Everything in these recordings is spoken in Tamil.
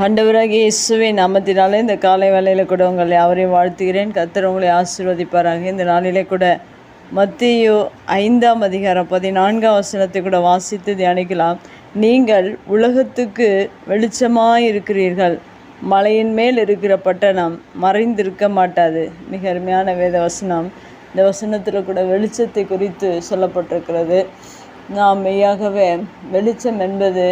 ஆண்டவராகிய இயேசுவின் நாமத்தினாலே இந்த காலை வேலையில் கூட உங்களை யாவரையும் வாழ்த்துகிறேன். கத்தர் உங்களை ஆசீர்வதிப்பாராக. இந்த நாளிலே கூட மத்தியோ ஐந்தாம் அதிகாரம் பதினான்காம் வசனத்தை கூட வாசித்து தியானிக்கலாம். நீங்கள் உலகத்துக்கு வெளிச்சமாக இருக்கிறீர்கள் மலையின் மேல் இருக்கிற பட்டணம் மறைந்திருக்க மாட்டாது. மிக அருமையான வேத வசனம். இந்த வசனத்தில் கூட வெளிச்சத்தை குறித்து சொல்லப்பட்டிருக்கிறது. நாம் மெய்யாகவே வெளிச்சம் என்பது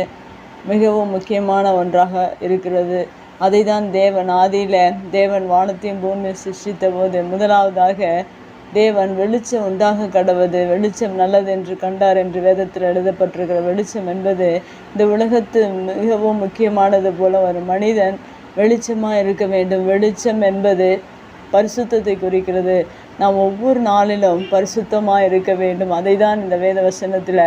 மிகவும் முக்கியமான ஒன்றாக இருக்கிறது. அதை தான் தேவன் ஆதியில் தேவன் வானத்தையும் பூமியை சிருஷ்டித்த போது முதலாவதாக தேவன் வெளிச்சம் உண்டாக கடவுது வெளிச்சம் நல்லது என்று கண்டார் என்று வேதத்தில் எழுதப்பட்டிருக்கிற வெளிச்சம் என்பது இந்த உலகத்து மிகவும் முக்கியமானது போல ஒரு மனிதன் வெளிச்சமாக இருக்க வேண்டும். வெளிச்சம் என்பது பரிசுத்தத்தை குறிக்கிறது. நாம் ஒவ்வொரு நாளிலும் பரிசுத்தமாக இருக்க வேண்டும். அதை தான் இந்த வேத வசனத்தில்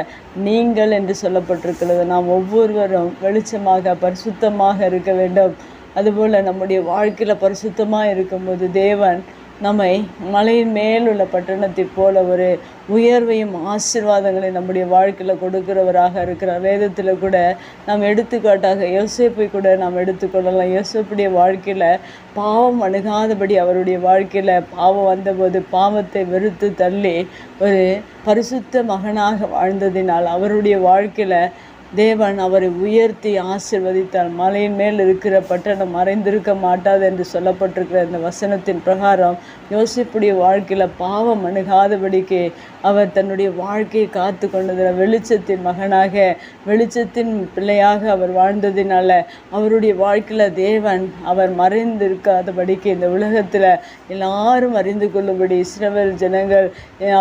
நீங்கள் என்று சொல்லப்பட்டிருக்கிறது. நாம் ஒவ்வொருவரும் வெளிச்சமாக பரிசுத்தமாக இருக்க வேண்டும். அதுபோல் நம்முடைய வாழ்க்கையில் பரிசுத்தமாக இருக்கும்போது தேவன் நம்மை மலையின் மேல் உள்ள பட்டணத்தைப் போல ஒரு உயர்வையும் ஆசீர்வாதங்களை நம்முடைய வாழ்க்கையில் கொடுக்கிறவராக இருக்கிறார். வேதத்தில் கூட நாம் எடுத்துக்காட்டாக யோசிப்பை கூட நாம் எடுத்துக்கொள்ளலாம். யோசிப்புடைய வாழ்க்கையில் பாவம் அணுகாதபடி அவருடைய வாழ்க்கையில் பாவம் வந்தபோது பாவத்தை வெறுத்து தள்ளி ஒரு பரிசுத்த மகனாக வாழ்ந்ததினால் அவருடைய வாழ்க்கையில் தேவன் அவரை உயர்த்தி ஆசிர்வதித்தார். மலையின் மேல் இருக்கிற பட்டணம் மறைந்திருக்க மாட்டாது என்று சொல்லப்பட்டிருக்கிற இந்த வசனத்தின் பிரகாரம் யோசிப்புடைய வாழ்க்கையில் பாவம் அணுகாதபடிக்கு அவர் தன்னுடைய வாழ்க்கையை காத்து கொண்டதில் வெளிச்சத்தின் மகனாக வெளிச்சத்தின் பிள்ளையாக அவர் வாழ்ந்ததினால அவருடைய வாழ்க்கையில் தேவன் அவர் மறைந்திருக்காதபடிக்கு இந்த உலகத்தில் எல்லாரும் அறிந்து கொள்ளும்படி இஸ்ரவேல் ஜனங்கள்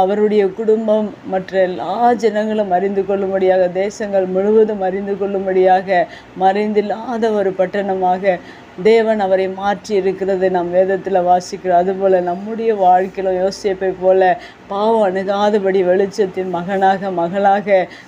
அவருடைய குடும்பம் மற்ற எல்லா ஜனங்களும் அறிந்து கொள்ளும்படியாக தேசங்கள் முழுவதும் முழுவதும் அறிந்து கொள்ளும்படியாக மறைந்தில்லாத ஒரு பட்டணமாக தேவன் அவரை மாற்றி இருக்கிறது நம் வேதத்தில் வாசிக்கிறோம். அதுபோல் நம்முடைய வாழ்க்கையில் யோசிப்பை போல பாவம் அணுகாதபடி வெளிச்சத்தின் மகனாக மகளாக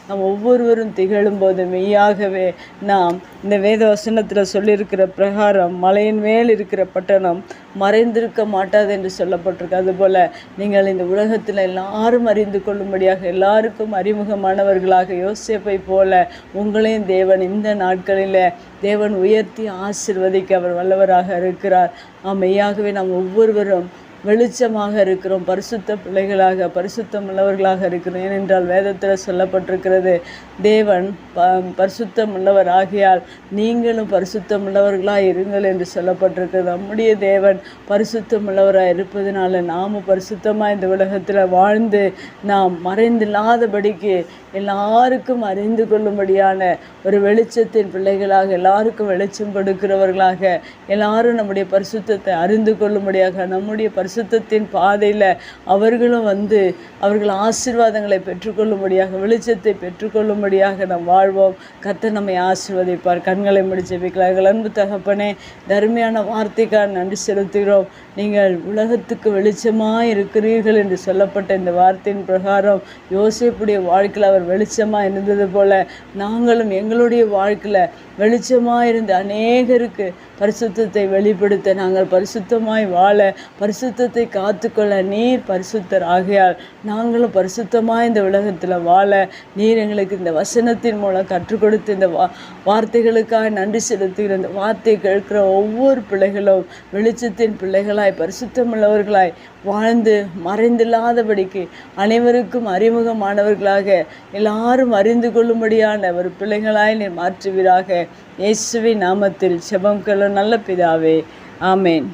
நாம் ஒவ்வொருவரும் திகழும்போது மெய்யாகவே நாம் இந்த வேத வசனத்தில் சொல்லியிருக்கிற பிரகாரம் மலையின் மேல் இருக்கிற பட்டணம் மறைந்திருக்க மாட்டாது என்று சொல்லப்பட்டிருக்கு. அதுபோல் நீங்கள் இந்த உலகத்தில் எல்லாரும் அறிந்து கொள்ளும்படியாக எல்லாருக்கும் அறிமுகமானவர்களாக யோசிப்பை போல உங்களையும் தேவன் இந்த நாட்களில் தேவன் உயர்த்தி ஆசிர்வதிக்க அவர் வல்லவராக இருக்கிறார். ஆமையாகவே நாம் ஒவ்வொருவரும் வெளிச்சமாக இருக்கிறோம் பரிசுத்த பிள்ளைகளாக பரிசுத்தம் உள்ளவர்களாக இருக்கிறோம். ஏனென்றால் வேதத்தில் சொல்லப்பட்டிருக்கிறது தேவன் ப பரிசுத்தம் உள்ளவர் ஆகியால் நீங்களும் பரிசுத்தம் உள்ளவர்களாக இருங்கள் என்று சொல்லப்பட்டிருக்கிறது. நம்முடைய தேவன் பரிசுத்தம் உள்ளவராக இருப்பதனால நாமும் பரிசுத்தமாக இந்த உலகத்தில் வாழ்ந்து நாம் மறைந்தில்லாதபடிக்கு எல்லாருக்கும் அறிந்து கொள்ளும்படியான ஒரு வெளிச்சத்தின் பிள்ளைகளாக எல்லாருக்கும் வெளிச்சம் கொடுக்கிறவர்களாக எல்லாரும் நம்முடைய பரிசுத்தத்தை அறிந்து கொள்ளும்படியாக நம்முடைய பரிசு பரிசுத்தத்தின் பாதையில் அவர்களும் வந்து அவர்கள் ஆசீர்வாதங்களை பெற்றுக்கொள்ளும்படியாக வெளிச்சத்தை பெற்றுக்கொள்ளும்படியாக நாம் வாழ்வோம். கத்த நம்மை ஆசீர்வதிப்பார். கண்களை முடிச்சு வைக்கலாம் அன்பு தகப்பனே தருமையான வார்த்தைக்காக நன்றி செலுத்துகிறோம். நீங்கள் உலகத்துக்கு வெளிச்சமாக இருக்கிறீர்கள் என்று சொல்லப்பட்ட இந்த வார்த்தையின் பிரகாரம் யோசிப்புடைய வாழ்க்கையில் அவர் வெளிச்சமாக இருந்தது போல நாங்களும் எங்களுடைய வாழ்க்கையில் வெளிச்சமாக இருந்து அநேகருக்கு பரிசுத்தத்தை வெளிப்படுத்த நாங்கள் பரிசுத்தமாய் வாழ பரிசுத்த பரிசுத்தத்தை காத்துக்கொள்ள நீர் பரிசுத்தர் ஆகையால் நாங்களும் பரிசுத்தமாக இந்த உலகத்தில் வாழ நீர் எங்களுக்கு இந்த வசனத்தின் மூலம் கற்றுக் கொடுத்து இந்த வா வார்த்தைகளுக்காக நன்றி செலுத்துகிற இந்த வார்த்தை கேட்கிற ஒவ்வொரு பிள்ளைகளும் வெளிச்சத்தின் பிள்ளைகளாய் பரிசுத்தமுள்ளவர்களாய் வாழ்ந்து மறைந்தில்லாதபடிக்கு அனைவருக்கும் அறிமுகமானவர்களாக எல்லாரும் அறிந்து கொள்ளும்படியான ஒரு பிள்ளைகளாய் நீர் மாற்றுவீராக. இயேசுவின் நாமத்தில் செபம் நல்ல பிதாவே. ஆமேன்.